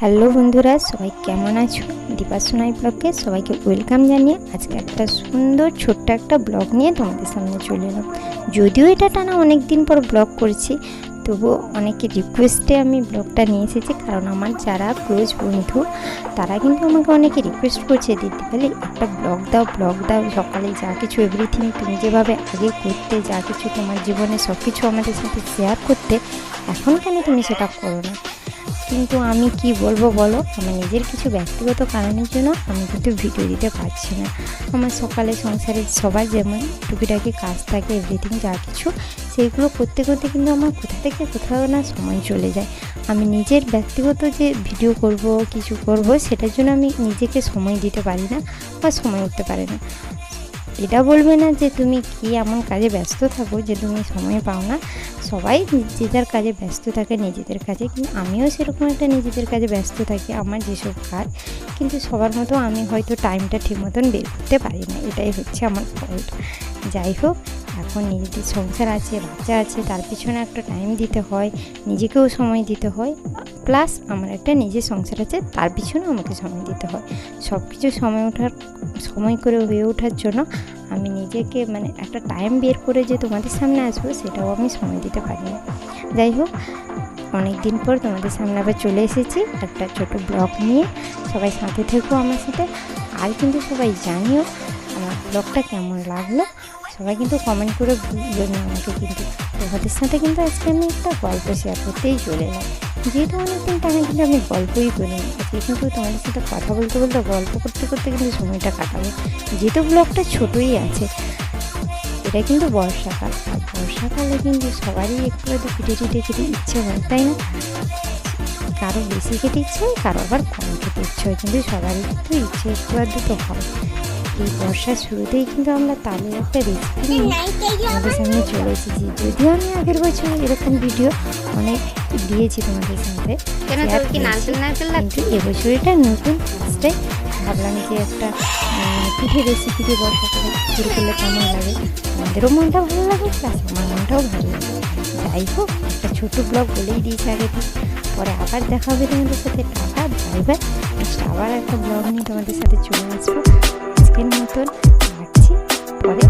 Hello বন্ধুরা, সবাই কেমন আছো? দীপা সোনাই ব্লগে সবাইকে ওয়েলকাম জানিয়ে আজকে একটা সুন্দর ছোট্ট একটা ব্লগ নিয়ে তোমাদের সামনে চলে এলাম। যদিও এটা টানা অনেক দিন পর ব্লগ করছি, তবুও অনেকে রিকোয়েস্টে আমি ব্লগটা নিয়ে এসেছি, কারণ আমার যারা ক্লোজ বন্ধু, তারা কিন্তু আমাকে অনেকে রিকোয়েস্ট করছে, দিদি বলে একটা ব্লগ দাও ব্লগ দাও, সকালে যা কিছু এভরিথিং তুমি যেভাবে আগে করতে, যা কিছু তোমার জীবনে সব কিছু আমাদের সাথে শেয়ার করতে, এখন কেন তুমি সেটা করো না? কিন্তু আমি কি বলব বলো? আমার নিজের কিছু ব্যক্তিগত কারণের জন্য আমি কিন্তু ভিডিও দিতে পারছি না। আমার সকালে সংসারে সবার যেমন টুকিটাকি কাজ থাকে এভরিথিং যা কিছু, সেইগুলো করতে করতে কিন্তু আমার কোথা থেকে কোথাও না সময় চলে যায়। আমি নিজের ব্যক্তিগত যে ভিডিও করব, কিছু করব, সেটার জন্য আমি নিজেকে সময় দিতে পারি না বা সময় উঠতে পারি না। এটা বলবে না যে তুমি কি এমন কাজে ব্যস্ত থাকো যে তুমি সময় পাও না। সবাই নিজেদের কাজে ব্যস্ত থাকে, নিজেদের কাজে। কিন্তু আমিও সেরকম একটা নিজেদের কাজে ব্যস্ত থাকি, আমার যেসব কাজ। কিন্তু সবার মতো আমি হয়তো টাইমটা ঠিক মতন বের করতে পারি না, এটাই হচ্ছে আমার ফল্ট যাই হোক এখন নিজেদের সংসার আছে, বাচ্চা আছে, তার পিছনে একটা টাইম দিতে হয়, নিজেকেও সময় দিতে হয় প্লাস আমার একটা নিজের সংসার আছে, তার পিছনেও আমাকে সময় দিতে হয়। সব কিছু সময় ওঠার, সময় করে হয়ে ওঠার জন্য আমি নিজেকে মানে একটা টাইম বের করে যে তোমাদের সামনে আসব, সেটাও আমি সময় দিতে পারি না। যাই হোক অনেক দিন পর তোমাদের সামনে আবার চলে এসেছি একটা ছোট ব্লগ নিয়ে। সবাই সাথে থেকো আমার সাথে। আর কিন্তু সবাই জানিও ব্লগটা কেমন লাগল? সবাই কিন্তু কমেন্ট করে বলবেন আমাকে কিন্তু। তোমাদের সাথে কিন্তু আজকে আমি একটা গল্প শেয়ার করতেই চলে এলাম। যেহেতু অনেকদিন টাকা কিন্তু আমি গল্পই করিনি, আজকে কিন্তু তোমাদের সাথে কথা বলতে বলতে, গল্প করতে করতে কিন্তু সময়টা কাটাবো। যেহেতু ব্লগটা ছোটোই আছে, এটা কিন্তু বর্ষাকাল। আর বর্ষাকালে কিন্তু সবারই একটু একটু পিঠে টিটে খেতে ইচ্ছে হয়, তাই না? কারও বেশি খেতে ইচ্ছে হয়, কারও আবার কম খেতে ইচ্ছে হয়, কিন্তু সবারই কিন্তু ইচ্ছে একটু আধটু তো হয়। এই বর্ষার শুরুতেই কিন্তু আমরা তালের একটা রেসিপি নিয়ে আমাদের সামনে চলে এসেছি। যদিও আমি আগের বছর এরকম ভিডিও অনেক দিয়েছি তোমাদের সাথে। কিন্তু এবছর এটা নতুন ফার্স্টে ভাবলাম যে একটা পিঠে রেসিপি দিয়ে বর্ষাকালে শুরু করলে কেমন লাগে? আমাদেরও মনটা ভালো লাগে প্লাস আমার মনটাও ভালো লাগে। যাই হোক একটা ছোটো ব্লগ বলেই দিয়েছি আগে পরে আবার দেখা হবে তোমাদের সাথে। টাটা বাই বাই আবার একটা ব্লগ নিয়ে তোমাদের সাথে চলে আসব। আজকের মতন রাখছি। পরে